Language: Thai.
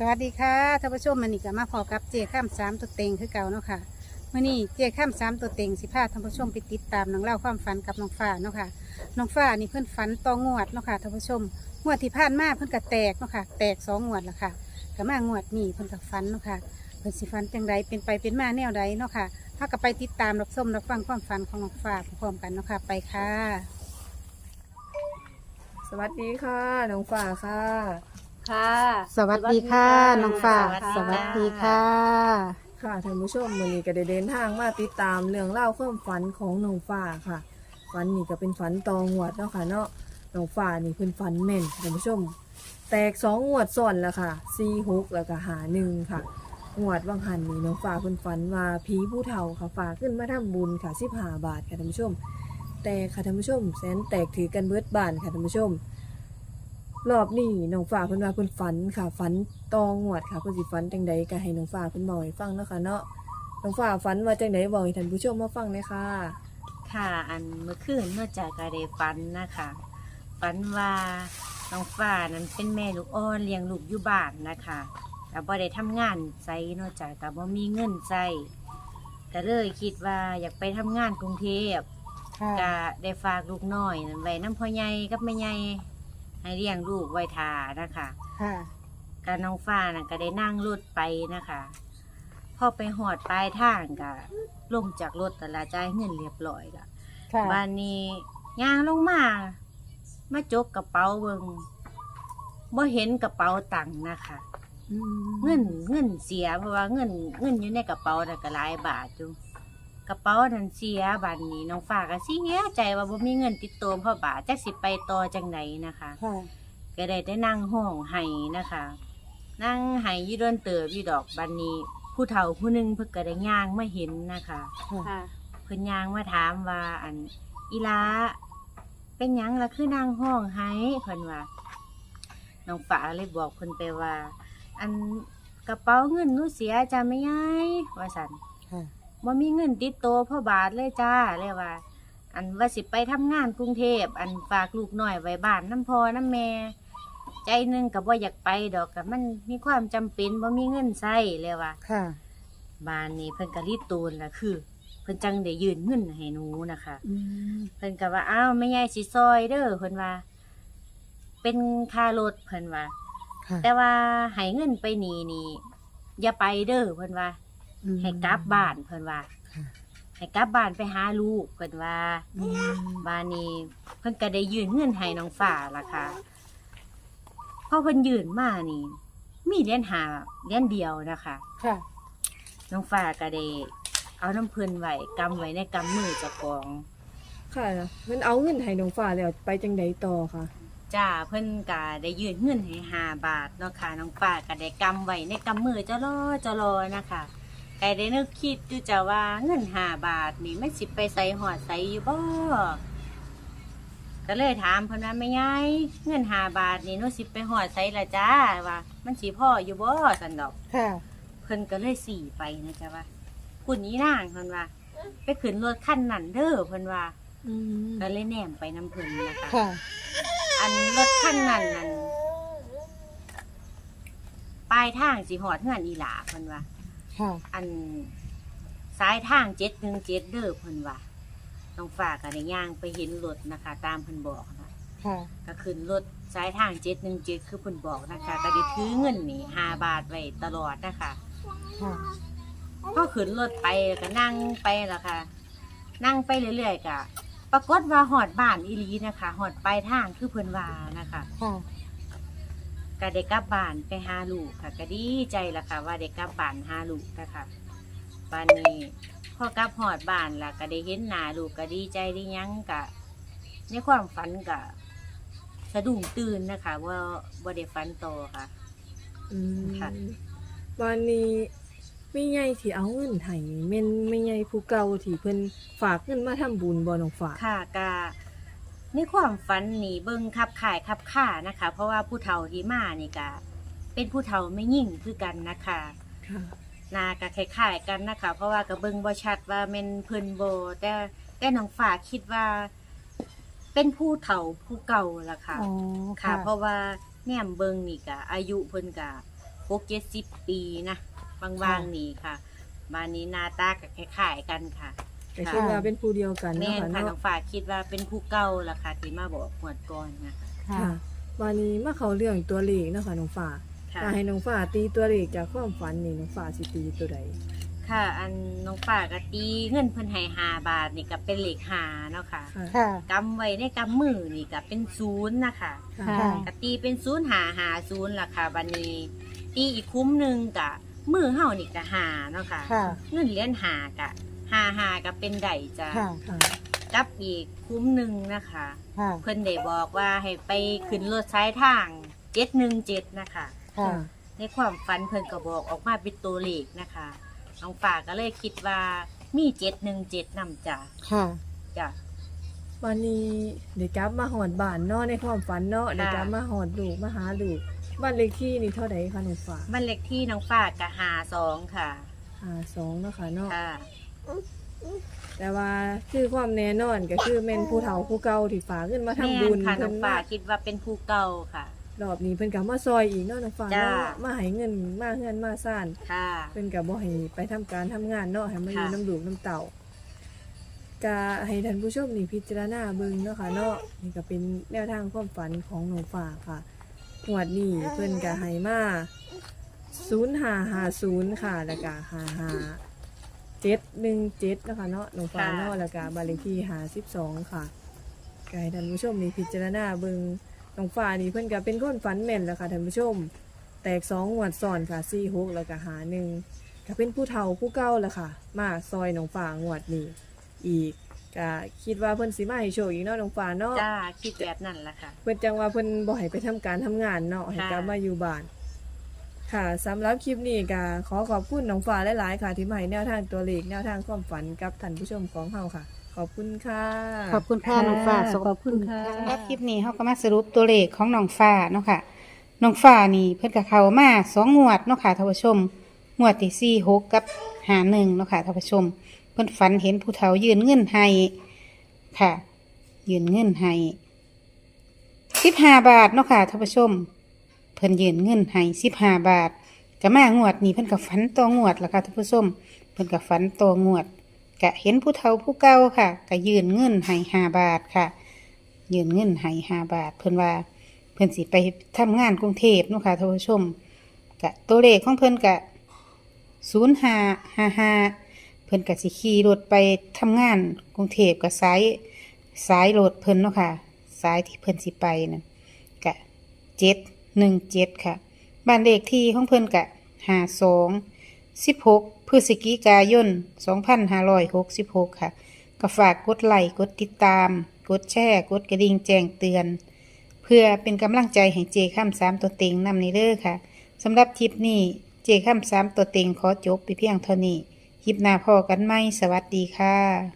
สวัสดีค่ะท่านผู้ชมมันนี่ก็มาพอกับเจข้ามสามตัวเต็งคือเก่าเนาะค่ะมื่อนี้เจข้ามสามตัวเต็งสิพาท่านผู้ชมไปติดตามน้องเล่าความฝันกับน้องฟ้าเนาะค่ะน้องฟ้านี่เพื่อนฝันตองวดเนาะค่ะท่านผู้ชมงวดที่ผ่านมาเพื่อนก็แตกเนาะค่ะแตกสองงวดละค่ะก็มางวดนี้เพื่อนก็ฝันเนาะค่ะเพื่อนสิฝันจังไรเป็นไปเป็นมาแนวใดเนาะค่ะถ้าก็ไปติดตามรับชมรับฟังความฝันของน้องฟ้าพร้อมกันเนาะค่ะไปค่ะ สวัสดีค่ะน้องฝ่าค่ะ ค่ะ สวัสดีค่ะน้องฟ้าสสวัวัสสดีดีค่ะ ค่ะ ค่ะท่านผู้ชมวันนี้ก็ได้เดินทางมาติดตามเรื่องเล่าวความฝันของน้องฝ่าค่ะ ฝันนี่ก็เป็นฝันตองหวดเนาะค่ะเนาะน้องฝ่านี่เพิ่นฝันแม่นค่ะท่านผู้ชม แตกสองงวดซ้อนแล้วค่ะสี่หกแล้วก็หาหนึ่งค่ะงวดวังหันนี่น้องฝ่าเพิ่นฝันว่าผีผู้เฒ่าค่ะฝากขึ้นมาทำบุญค่ะสิบห้าบาทค่ะท่านผู้ชม แต่ค่ะท่านผู้ชม แสนแตกถือกันเบิดบานค่ะท่านผู้ชม รอบนี้น้องฟ้าเพิ่นว่าเพิ่นฝันค่ะฝันตองหวดค่ะเพิ่นสิฝันจังใดก็ให้น้องฟ้าเพิ่นบอกให้ฟังเนาะค่ะเนาะน้องฟ้าฝันว่าจังใดบอกให้ท่านผู้ชมมาฟังเลยค่ะ ค่ะอันเมื่อคืนเมื่อจากการได้ฝันนะคะฝันว่าน้องฟ้านั้นเป็นแม่ลูกอ่อนเลี้ยงลูกอยู่บ้านนะคะแต่บ่ได้ทำงานใส่นอกจากแต่บ่มีเงินใส่ก็เลยคิดว่าอยากไปทำงานกรุงเทพ ค่ะ ก็ได้ฝากลูกน้อยนั่นไว้น้ำพ่อใหญ่กับแม่ใหญ่ ให้เลี้ยงลูกไว้ทานะคะค่ะ กาน้องฟ้าน่ะก็ได้นั่งรถไปนะคะพอไปหอดปลายทางก็ลงจากรถแต่ละจ่ายเงินเรียบร้อยละค่ะบ้านนี้ย่างลงมามาจกกระเป๋าเบิงบ่เห็นกระเป๋าตังค์นะคะ อืมเงินเงินเสียเพราะว่าเงินเงินอยู่ในกระเป๋าน่ะก็หลายบาทจุ กระเป๋านั้นเสียบัดนี้น้องฟ้าก็เสียใจว่าบ่มีเงินติดตัวเพราะบาทจักสิไปต่อจังไดนะคะ ค่ะ ก็ได้ได้นั่งห้องไห้นะคะ นั่งไห้อยี่เดินเติบอยู่ดอกบันนี้ ผู้เฒ่าผู้หนึงเพิ่นก็ได้ย่างมาเห็นนะคะ ค่ะ เพิ่นย่างมาถามว่าอันอีลาเป็นหยังล่ะคือนางห้องไห้เพิ่นว่าน้องฝาเลยบอกเพิ่นไปว่า อันกระเป๋าเงินหนูเสียจ้าไม่ยายว่าสันค่ะ บ่มีเงินติดตัวพ่อบาทเลยจ้าเลยว่า อันว่าสิไปทำงานกรุงเทพอันฝากลูกหน่อยไว้บ้านน้ำพอน้ำแม่ ใจหนึงกับว่าอยากไปดอกกับมันมีความจำเป็นบ่มีเงินใช้เลยว่า ค่ะ บ้านนี้เพิ่นก็รีบตูนละคือ เพิ่นจังได้ยืนเงินให้หนูนะคะ อืมเพิ่นก็ว่าอ้าวแม่ยายสิซอยเด้อเพิ่นว่า เป็นค่ารถเพิ่นว่า ค่ะแต่ว่าให้เงินไปนี่นี่อย่าไปเด้อเพิ่นว่า อืมให้กลับบ้านเพิ่นว่าค่ะ ให้กลับบ้านไปหาลูกเพิ่นว่าอืมบ้านนี้เพิ่นก็ได้ยืนเงินให้น้องฝ่าล่ะค่ะพอเพิ่นยืนมานี่ มีเหรียญหาเหรียญเดียวนะคะ ค่ะ น้องฝ่าก็ได้เอาน้ำเพิ่นไว้กำไว้ในกำมือเจ้าของ ค่ะเพิ่นเอาเงินให้น้องฝ่าแล้วไปจังใดต่อค่ะ จ้าเพิ่นก็ได้ยืนเงินให้ห้าบาทเนาะค่ะน้องฝ่าก็ได้กำไว้ในกำมือเจ้ารอเจ้ารอนะคะ ก็ได้นึกคิดอยู่จ้าว่าเงินห้าบาทนี่มันสิไปใส่หอดใส่อยู่บ่ก็เลยถามเพิ่นว่าไม่ยายเงินห้าบาทนี่หนูสิไปหอดใส่ละจ้าว่ามันสิพ่ออยู่บ่สันดอก ค่ะ เพิ่นก็เลยสี่ไปนะจ๊ะว่าคุณนี้นางเพิ่นว่า ไปขึ้นรถคันนั้นเด้อเพิ่นว่าอืมก็เลยแนมไปน้ำเพิ่นนะคะ ค่ะ อันรถคันนั้นนั่นปลายทางสิหอดเฮือนอีหลาเพิ่นว่า ค่ะ อันซ้ายทางเจ็ดหนึ่งเจ็ดเด้อเพิ่นว่าน้องฝากก็ได้ย่างไปเห็นรถนะคะ ตามเพิ่นบอกนะค่ะก็ขึ้นรถสายทางเจ็ดหนึ่งเจ็ดคือเพิ่นบอกนะคะก็ได้ถือเงินนี่ห้าบาทไว้ตลอดนะคะค่ะพอขึ้นรถไปก็นั่งไปละค่ะ นั่งไปเรื่อยๆก็ปรากฏว่าหอดบ้านอีหลีนะคะหอดปลายทางคือเพิ่นว่านะคะค่ะ ก็ได้กลับบ้านไปหาลูกค่ะก็ดีใจละค่ะ ว่าได้กลับบ้านหาลูกนะคะบ้านนี้พอกลับหอดบ้านล่ะก็ได้เห็นหน้าลูกก็ดีใจดีหยังกะในความฝันกะสะดุ้งตื่นนะคะ ว่าบ่ได้ฝันต่อค่ะ อืมค่ะ วันนี้ไม่ใหญ่ที่เอาเงินให้นี่แม่นไม่ใหญ่ผู้เก่าที่เพิ่นฝากเงินมาทำบุญบ่น้องฝ่าค่ะกะ ในความฝันนี่เบิ่งขับข่ายขับข่านะคะ เพราะว่าผู้เฒ่าที่มานี่กะเป็นผู้เฒ่าไม่ยิ่งคือกันนะคะค่ะ หนากะคล้ายๆกันนะคะ เพราะว่ากะเบิ่งบ่ชัดว่าแม่นเพิ่นบ่แต่แต่น้องฝากคิดว่า เป็นผู้เฒ่าผู้เก่าล่ะค่ะ อ๋อค่ะ เพราะว่าแนมเบิ่งนี่กะอายุเพิ่นกะหกเจ็ดสิบปีนะบางวางๆนี่ค่ะ บานนี้หนาตากับคล้ายๆกันค่ะ แต่คิดว่าเป็นผู้เดียวกันแม่เนาะนค่ะค่ะน้เนาะองฟ้าคิดว่าเป็นผู้เก่าล่ะค่ะที่มาบอกหวดก่อนนะคะค่ะ ค่ะวันนี้มาเขาเรื่องตัวเลขเนาะค่ะน้องฟ้าค่ะ ถ้าให้น้องฟ้าตีตัวเลขจากความฝันนี่น้องฟ้าสิตีตัวใด ค่ะ อันน้องฟ้ากะตีเงินเพิ่นให้ห้าบาทนี่ก็เป็นเลขหาเนาะค่ะค่ะ ค่ะ กำไว้ในกำมือนี่ก็เป็นศูนย์นะคะค่ะค่ะกตีเป็นศูนย์หาหาศูนย์ล่ะค่ะบันนี้ตีอีกคุ้มหนึ่งกะมือเฮานี่กะหาเนาะค่ะ ค่ะ เงินเหรียญหากะ หาหากะเป็นไดจ้ะค่ะค่ะกับอีกคุ้มหนึ่งนะคะ ค่ะเพิ่นได้บอกว่าให้ไปขึ้นรถสายทางเจ็ดหนึ่งเจ็ดนะคะ ค่ะในความฝันเพิ่นก็บอกออกมาเป็นตัวเลขนะคะน้องฝากก็เลยคิดว่ามีเจ็ดหนึ่งเจ็ดนำจ้ะค่ะจ้ะ วันนี้เด็กกลับมาหอดบ้านเนาะในความฝันเนาะเด็กกลับมาหอดลูกมาหาลูกบ้านเลขที่นี่เท่าไหร่คะน้องฟ้าบ้านเลขที่น้องฝากกะหาสองค่ะหาสองเนาะค่ะเนาะค่ะ แต่ว่าคือความแน่นอนก็คือแม่นผู้เฒ่าผู้เก่าที่ฝากเงินมาทำแม่บุญนค่ะน้เพิ่องนฝามาคิดว่าเป็นผู้เก่าค่ะ รอบนี้เพิ่นก็มาซอยอีกเนาะน้องฟ้าจ้า เนาะมาให้เงินมาเงินมาซ่าน ค่ะ เพิ่นก็บ่ให้ไปทำการทำงานเนาะให้มาอยู่ค่ะ น้ำลูกน้ำเต่าก็ให้ท่านผู้ชมนี่พิจารณาเบิ่งเนาะค่ะเนาะนี่ก็เป็นแนวทางความฝันของน้องฟ้าค่ะงวดนี้เพิ่นก็ให้มา0550ค่ะแล้วก็55 เจ็ดหนึ่งเจ็ดนะคะเนาะหนูฟ้าค่ะเนาะแล้วก็บ้านเลขที่หาสิบสองค่ะก็ให้ท่านผู้ชมนี่พิจารณาเบิงน้องฟ้านี่เพิ่นก็เป็นคนฝันแม่นแล้วค่ะท่านผู้ชม แตกสองงวดซ้อนค่ะสี่หกแล้วก็หาหนึ่งก็เป็นผู้เฒ่าผู้เก่าแล้วค่ะ มาซอยน้องฟ้างวดนี้อีกก็คิดว่าเพิ่นสิมาให้โชคอีกเนาะน้องฟ้าเนาะจ้าคิดแบบนั้นแหละค่ะ เพิ่นจังว่าเพิ่นบ่ให้ไปทำการทำงานเนาะให้กลับมาอยู่บ้าน ค่ะสำหรับคลิปนี้ก็ขอขอบคุณน้องฟ้าหลาย ๆ ค่ะ ที่มาให้แนวทางตัวเลขแนวทาง ความฝันกับท่านผู้ชมของเฮาค่ะ ขอบคุณค่ะ ขอบคุณค่ะน้องฟ้าค่ะขอบคุณค่ะ สำหรับคลิปนี้เขาก็มาสรุปตัวเลขของน้องฟ้าเนาะค่ะน้องฟ้านี่เพิ่นกับเขามาสองงวดเนาะค่ะท่านผู้ชมงวดที่สี่หกกับหาหนึ่งเนาะค่ะท่านผู้ชม เพิ่นฝันเห็นผู้เฒ่ายืนเงินให้ค่ะ ยืนเงินให้สิบห้าบาทเนาะค่ะท่านผู้ชม เพิ่นยืนเงินให้สิบห้าบาทก็มางวดนี้เพิ่นกับฝันตองวดล่ะค่ะท่านผู้ชมเพิ่นกับฝันตองวดกะเห็นผู้เฒ่าผู้เก่าค่ะกะยืนเงินให้ห้าบาทค่ะยืนเงินให้ห้าบาท เพิ่นว่าเพิ่นสิไปทำงานกรุงเทพเนาะค่ะท่านผู้ชมกะตัวเลขของเพิ่นกะศูนย์ห้าห้าห้าเพิ่นกะสิขี่รถไปทำงานกรุงเทพกะสายสายรถเพิ่นเนาะค่ะสายที่เพิ่นสิไปนั่นกะเจ็ด หนึ่งเจ็ดค่ะ บ้านเลขที่ของเพิ่นกะห้าสอง16พฤศจิกายน2566ค่ะ ก็ฝากกดไลค์กดติดตาม กดแชร์กดกระดิ่งแจ้งเตือน เพื่อเป็นกำลังใจให้เจข้ามสามตัวเต็งนำในเด้อค่ะสำหรับคลิปนี้เจข้ามสามตัวเต็งขอจบไปเพียงเท่านี้คลิปหน้าพอกันไหมสวัสดีค่ะ